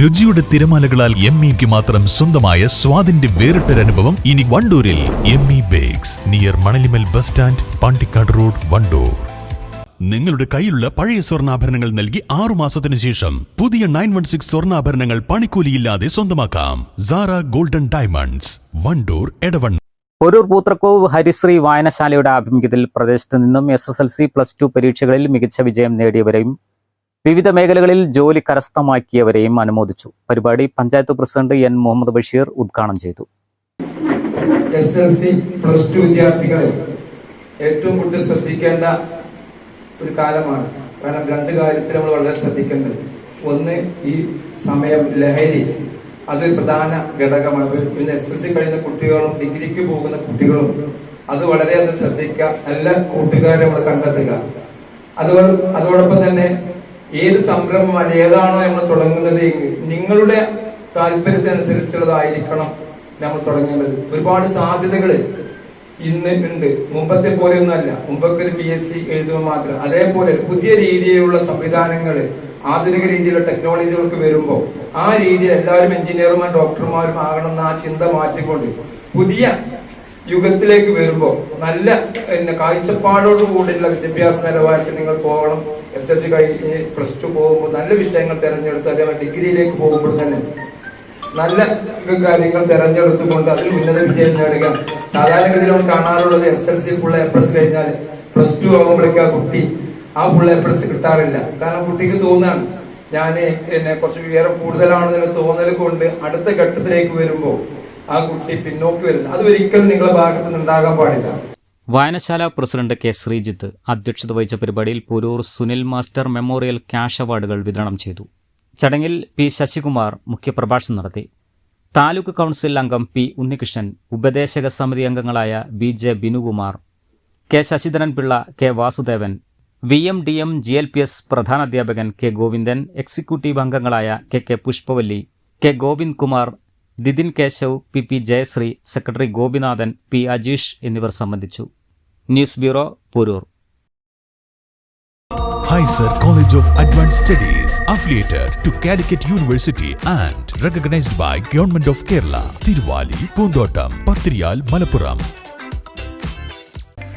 രുചിയുടെ തിരമാലകളാൽ എം ഇക്ക് മാത്രം സ്വന്തമായ സ്വാദിന്റെ വേറിട്ടൊരനുഭവം ഇനി വണ്ടൂരിൽ M E bakes near Manalimal bus stand Pandikkad road Wandoor. നിങ്ങളുടെ കയ്യിലുള്ള പഴയ സ്വർണാഭരണങ്ങൾ നൽകി ആറു മാസത്തിനു ശേഷം പുതിയ നയൻ വൺ സിക്സ് സ്വർണാഭരണങ്ങൾ പണിക്കൂലിയില്ലാതെ സ്വന്തമാക്കാം. സാറ ഗോൾഡൻ ഡയമണ്ട്സ് വണ്ടൂർ എടവൺ ഒരു പൂത്രക്കോവ് ഹരിശ്രീ വായനശാലയുടെ ആഭിമുഖ്യത്തിൽ പ്രദേശത്ത് നിന്നും S S L C plus two പരീക്ഷകളിൽ മികച്ച വിജയം നേടിയവരെയും വിവിധ മേഖലകളിൽ ജോലി കരസ്ഥമാക്കിയവരെയും അനുമോദിച്ചു. പരിപാടി പഞ്ചായത്ത് പ്രസിഡന്റ് എൻ മുഹമ്മദ് ബഷീർ ഉദ്ഘാടനം ചെയ്തു. S L C plus two വിദ്യാർത്ഥികളെ ഏറ്റവും കൂടുതൽ ശ്രദ്ധിക്കേണ്ട ഒരു കാലമാണ്. കാരണം രണ്ട് കാര്യത്തിൽ നമ്മൾ വളരെ ശ്രദ്ധിക്കേണ്ടത്. ഒന്ന് ഈ സമയം ലഹരി അത് പ്രധാന ഘടകമാണ്. പിന്നെ എസ് എൽ സി കഴിയുന്ന കുട്ടികളും ഡിഗ്രിക്ക് പോകുന്ന കുട്ടികളും അത് വളരെയധികം ശ്രദ്ധിക്കുക. നല്ല കൂട്ടുകാരെ നമ്മൾ കണ്ടെത്തുക. അതോ അതോടൊപ്പം തന്നെ ഏത് സംരംഭമാണ് ഏതാണോ നമ്മൾ തുടങ്ങുന്നത് നിങ്ങളുടെ താല്പര്യത്തിനനുസരിച്ചുള്ളതായിരിക്കണം നമ്മൾ തുടങ്ങേണ്ടത്. ഒരുപാട് സാധ്യതകൾ ഇന്ന് ഉണ്ട്. മുമ്പത്തെ പോലെ പോലെയൊന്നുമല്ല. മുമ്പൊക്കെ ഒരു പി എസ് സി എഴുതുമ്പോൾ മാത്രം. അതേപോലെ പുതിയ രീതിയിലുള്ള സംവിധാനങ്ങൾ ആധുനിക രീതിയിലുള്ള ടെക്നോളജികൾക്ക് വരുമ്പോൾ ആ രീതിയിൽ എല്ലാവരും എഞ്ചിനീയർമാരും ഡോക്ടർമാരും ആകണം എന്ന് ആ ചിന്ത മാറ്റിക്കൊണ്ട് പുതിയ യുഗത്തിലേക്ക് വരുമ്പോൾ നല്ല പിന്നെ കാഴ്ചപ്പാടോട് കൂടിയുള്ള വിദ്യാഭ്യാസ നിലവാരത്തിൽ നിങ്ങൾ പോകണം. എസ് എച്ച് കഴിഞ്ഞ് പ്ലസ് ടു പോകുമ്പോൾ നല്ല വിഷയങ്ങൾ തിരഞ്ഞെടുത്ത് അതേപോലെ ഡിഗ്രിയിലേക്ക് പോകുമ്പോൾ തന്നെ നല്ല കാര്യങ്ങൾ തെരഞ്ഞെടുത്തുകൊണ്ട് അതിൽ ഉന്നത വിജയം നേടുക. സാധാരണഗതിയിൽ നമ്മൾ കാണാറുള്ളത് S L C full A plus കഴിഞ്ഞാൽ പ്ലസ് ടു ആകുമ്പോഴേക്ക് ആ കുട്ടി ആ ഫുൾ എ പ്ലസ് കിട്ടാറില്ല. കാരണം കുട്ടിക്ക് തോന്നാണ് ഞാൻ എന്നെ കുറച്ച് ഉയരം കൂടുതലാണെന്നൊരു തോന്നൽ കൊണ്ട് അടുത്ത ഘട്ടത്തിലേക്ക് വരുമ്പോൾ ആ കുട്ടി പിന്നോക്കി വരുന്നു അത് ഒരിക്കലും നിങ്ങളുടെ ഭാഗത്ത് നിന്ന് ഉണ്ടാകാൻ പാടില്ല. വായനശാല പ്രസിഡന്റ് കെ ശ്രീജിത്ത് അധ്യക്ഷത വഹിച്ച പരിപാടിയിൽ Purur Sunil master memorial cash അവാർഡുകൾ വിതരണം ചെയ്തു. ചടങ്ങിൽ പി ശശികുമാർ മുഖ്യപ്രഭാഷണം നടത്തി. താലൂക്ക് കൗൺസിൽ അംഗം പി ഉണ്ണികൃഷ്ണൻ ഉപദേശക സമിതി അംഗങ്ങളായ B J Binukumar K Sasidharan Pillai K Vasudevan V M D M G L P S പ്രധാനാധ്യാപകൻ K Govindan executive അംഗങ്ങളായ K K Pushpavalli K Govind Kumar Didin Keshav P P Jayasree secretary Gopinathan P Ajeesh എന്നിവർ സംബന്ധിച്ചു news bureau Purur Heiser College of Advanced Studies, affiliated to Calicut University and recognized by Government of Kerala, Tiruvali, Pundotam, Patriyal, Malappuram.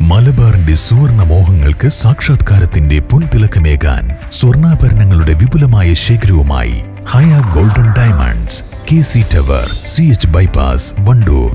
മലബാറിന്റെ സുവർണ മോഹങ്ങൾക്ക് സാക്ഷാത്കാരത്തിന്റെ പൊൻതിളക്കമേകാൻ സ്വർണാഭരണങ്ങളുടെ വിപുലമായ ശേഖരവുമായി Haya golden diamonds K C tower C H bypass Wandoor